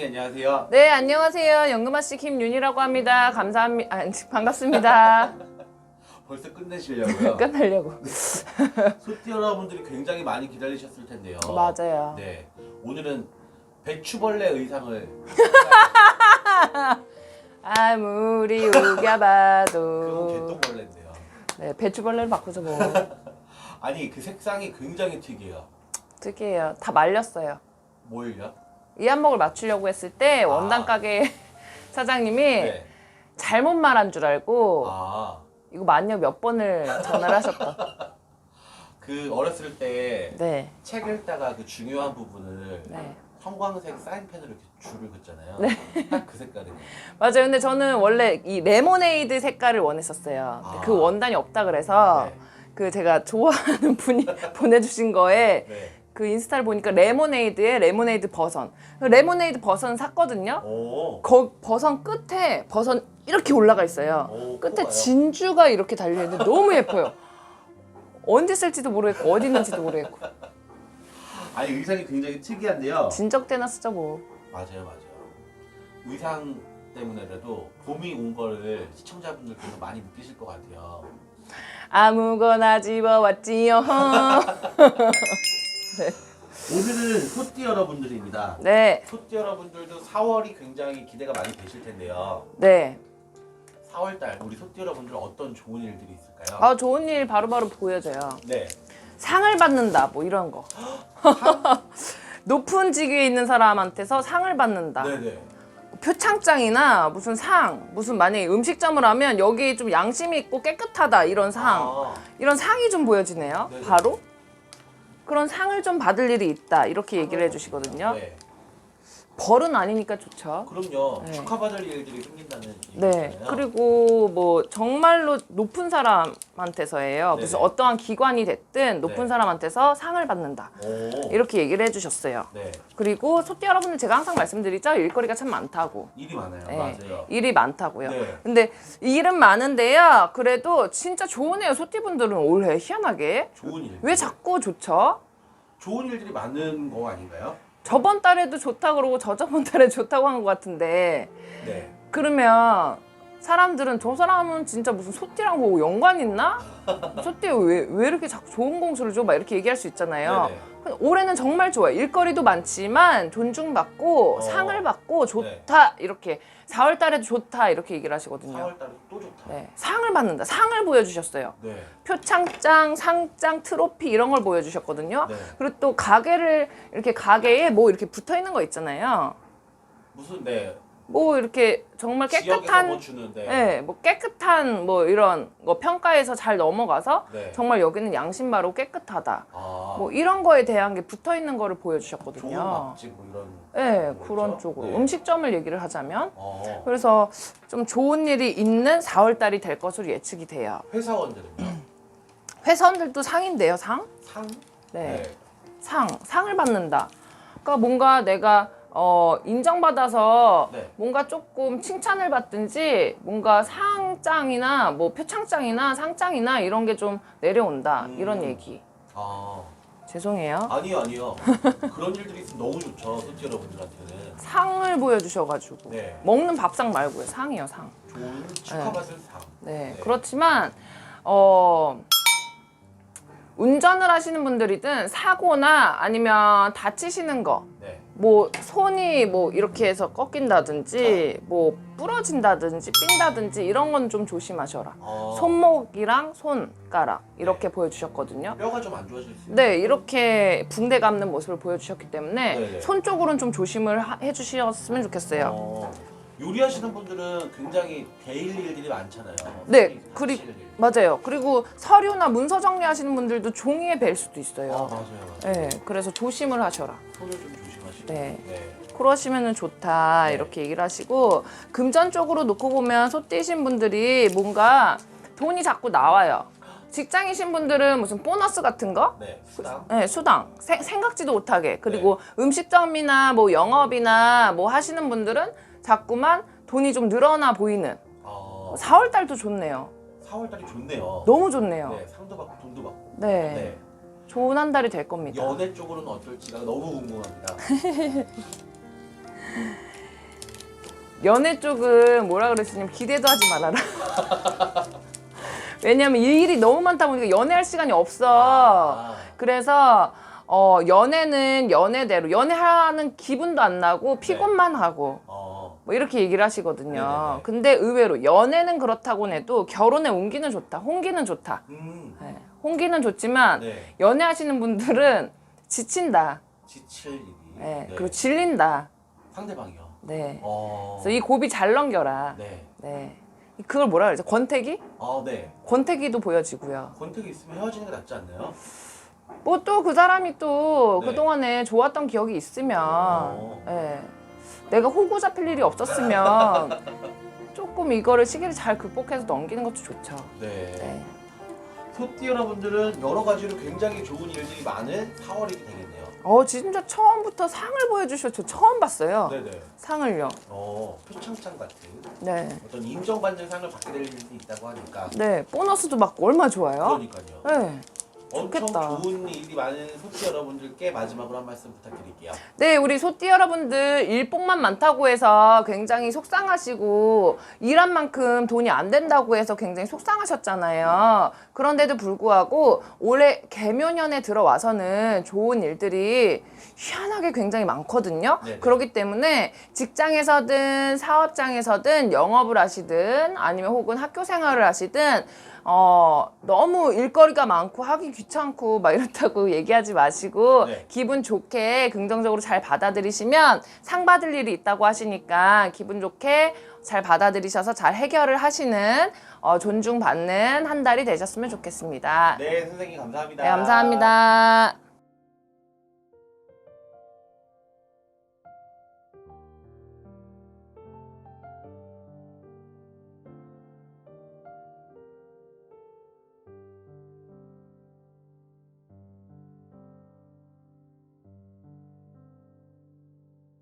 사장님 안녕하세요. 네, 안녕하세요. 연금아 씨 김윤이라고 합니다. 감사합니다. 아, 반갑습니다. 벌써 끝내시려고요. 끝내려고. 소띠 여러분들이 굉장히 많이 기다리셨을 텐데요. 맞아요. 네, 오늘은 배추벌레 의상을 아무리 그건 우겨봐도. 개똥벌레인데요. 네, 배추벌레를 바꾸죠 뭐. 아니 그 색상이 굉장히 특이해요. 특이해요. 다 말렸어요. 뭘요? 이 한목을 맞추려고 했을 때 원단 가게 사장님이 네. 잘못 말한 줄 알고 아, 이거 만약 몇 번을 전화를 하셨다. 그 어렸을 때 네. 책 읽다가 그 중요한 부분을 네. 형광색 사인펜으로 이렇게 줄을 긋잖아요. 네. 딱그 색깔이에요. 맞아요. 근데 저는 원래 이 레모네이드 색깔을 원했었어요. 근데 아. 그 원단이 없다 그래서 네. 그 제가 좋아하는 분이 보내주신 거에 네. 그 인스타를 보니까 레모네이드에 레모네이드 버선. 그 레모네이드 버선 샀거든요. 오. 거 버선 끝에 버선 이렇게 올라가 있어요. 오, 끝에 커봐요. 진주가 이렇게 달려 있는데 너무 예뻐요. 언제 쓸지도 모르겠고 어디 있는지도 모르겠고. 아니 의상이 굉장히 특이한데요. 진적 때나 쓰자 뭐. 맞아요, 맞아요. 의상 때문에라도 봄이 온 거를 시청자분들께서 많이 느끼실 것 같아요. 아무거나 집어왔지요. 오늘은 소띠 여러분들입니다. 네, 소띠 여러분들도 4월이 굉장히 기대가 많이 되실 텐데요. 네. 4월달 우리 소띠 여러분들 어떤 좋은 일들이 있을까요? 아 좋은 일 바로바로 보여져요. 네. 상을 받는다 뭐 이런 거. 높은 직위에 있는 사람한테서 상을 받는다. 네네. 표창장이나 무슨 상, 무슨 만약에 음식점을 하면 여기 좀 양심이 있고 깨끗하다 이런 상, 아, 이런 상이 좀 보여지네요. 네네. 바로 그런 상을 좀 받을 일이 있다 이렇게 얘기를 해주시거든요. 네. 벌은 아니니까 좋죠. 그럼요. 네. 축하받을 일들이 생긴다는 네. 얘기잖아요. 그리고 뭐 정말로 높은 사람한테서예요. 무슨 네네. 어떠한 기관이 됐든 높은 네. 사람한테서 상을 받는다. 오. 이렇게 얘기를 해주셨어요. 네. 그리고 소띠 여러분들 제가 항상 말씀드리죠. 일거리가 참 많다고. 일이 많아요. 네. 맞아요. 일이 많다고요. 네. 근데 일은 많은데요. 그래도 진짜 좋은 애요. 소띠분들은 올해 희한하게 좋은 일. 왜 자꾸 좋죠? 좋은 일들이 많은 거 아닌가요? 저번 달에도 좋다 그러고 저저번 달에 좋다고 한 것 같은데 네. 그러면 사람들은 저 사람은 진짜 무슨 소띠랑 뭐 연관 있나? 소띠 왜, 왜 이렇게 자꾸 좋은 공수를 줘? 막 이렇게 얘기할 수 있잖아요. 네네. 올해는 정말 좋아요. 일거리도 많지만 존중받고 어. 상을 받고 좋다 이렇게 4월 달에도 좋다 이렇게 얘기를 하시거든요. 4월달에 또 좋다. 네, 상을 받는다. 상을 보여주셨어요. 네. 표창장, 상장, 트로피 이런 걸 보여주셨거든요. 네. 그리고 또 가게를 이렇게 가게에 뭐 이렇게 붙어 있는 거 있잖아요. 무슨 네. 뭐 이렇게 정말 깨끗한 뭐 주는데. 네, 뭐 깨끗한 뭐 이런 거 평가에서 잘 넘어가서 네. 정말 여기는 양심 바로 깨끗하다. 아. 뭐 이런 거에 대한 게 붙어 있는 거를 좋은 보여주셨거든요. 맛집 뭐 이런. 네, 뭐 그런? 쪽으로 네. 음식점을 얘기를 하자면 어. 그래서 좀 좋은 일이 있는 4월 달이 될 것으로 예측이 돼요. 회사원들은요. 회사원들도 상인데요, 상? 상. 네. 상, 상을 받는다. 그러니까 뭔가 내가 어, 인정받아서 네. 뭔가 조금 칭찬을 받든지 뭔가 상장이나 뭐 표창장이나 상장이나 이런 게 좀 내려온다. 음. 이런 얘기. 아. 죄송해요. 아니요, 아니요. 그런 일들이 있으면 너무 좋죠. 소띠 여러분들한테는. 상을 보여주셔가지고. 네. 먹는 밥상 말고요. 상이요, 상. 좋은 축하받을 상. 네. 네. 그렇지만, 어, 운전을 하시는 분들이든 사고나 아니면 다치시는 거, 네. 뭐 손이 뭐 이렇게 해서 꺾인다든지 뭐 부러진다든지 삔다든지 이런 건 좀 조심하셔라. 어. 손목이랑 손가락 이렇게 보여주셨거든요. 뼈가 좀 안 좋아질 수 있어요. 네, 이렇게 붕대 감는 모습을 보여주셨기 때문에 네네. 손 쪽으로는 좀 조심을 하- 해주셨으면 좋겠어요. 어. 요리하시는 분들은 굉장히 베일 일들이 많잖아요. 네, 그리 일. 맞아요. 그리고 서류나 문서 정리하시는 분들도 종이에 뵐 수도 아 있어요. 맞아요, 맞아요. 네, 그래서 조심을 하셔라. 손을 좀. 네. 네. 그러시면은 좋다 네. 이렇게 얘기를 하시고 금전 쪽으로 놓고 보면 소띠신 분들이 뭔가 돈이 자꾸 나와요. 직장이신 분들은 무슨 보너스 같은 거? 네. 수당. 네, 수당 세- 생각지도 못하게 그리고 음식점이나 뭐 영업이나 뭐 하시는 분들은 자꾸만 돈이 좀 늘어나 보이는 어. 4월 달도 좋네요. 4월달이 좋네요. 너무 좋네요. 네, 상도 받고 돈도 받고. 네, 네. 좋은 한 달이 될 겁니다. 연애 쪽으로는 어떨지가 너무 궁금합니다. 연애 쪽은 뭐라 그랬으냐면 기대도 하지 말아라. 왜냐면 일이 너무 많다 보니까 연애할 시간이 없어. 아, 그래서 어, 연애는 연애대로 연애하는 기분도 안 나고 피곤만 하고 어, 뭐 이렇게 얘기를 하시거든요. 네네네. 근데 의외로 연애는 그렇다고 해도 결혼에 옮기는 좋다. 홍기는 좋다. 음, 네. 홍기는 좋지만 네, 연애하시는 분들은 지친다. 지칠 일이. 네. 네. 그리고 질린다. 상대방이요. 네. 어, 그래서 이 고비 잘 넘겨라. 네, 네. 그걸 뭐라 그러죠? 권태기? 어, 네. 권태기도 보여지고요. 권태기 있으면 헤어지는 게 낫지 않나요? 뭐 또 그 사람이 또 네. 그동안에 좋았던 기억이 있으면 어. 예. 내가 호구 잡힐 일이 없었으면 조금 이거를 시기를 잘 극복해서 넘기는 것도 좋죠. 네. 네. 소띠 여러분들은 여러 가지로 굉장히 좋은 일들이 많은 4월이 되겠네요. 어 진짜 처음부터 상을 보여주셔 저 처음 봤어요. 네네. 상을요. 어, 표창장 같은 네. 어떤 인정받는 상을 받게 될 일이 있다고 하니까. 네. 보너스도 받고 얼마 나 좋아요. 그러니까요. 네. 엄청 좋겠다. 좋은 일이 많은 소띠 여러분들께 마지막으로 한 말씀 부탁드릴게요. 네, 우리 소띠 여러분들 일복만 많다고 해서 굉장히 속상하시고 일한 만큼 돈이 안 된다고 해서 굉장히 속상하셨잖아요. 그런데도 불구하고 올해 개묘년에 들어와서는 좋은 일들이 희한하게 굉장히 많거든요. 네네. 그렇기 때문에 직장에서든 사업장에서든 영업을 하시든 아니면 혹은 학교 생활을 하시든 어, 너무 일거리가 많고 하기 귀찮고 막 이렇다고 얘기하지 마시고 네. 기분 좋게 긍정적으로 잘 받아들이시면 상 받을 일이 있다고 하시니까 기분 좋게 잘 받아들이셔서 잘 해결을 하시는 어, 존중받는 한 달이 되셨으면 좋겠습니다. 네, 선생님 감사합니다. 네, 감사합니다.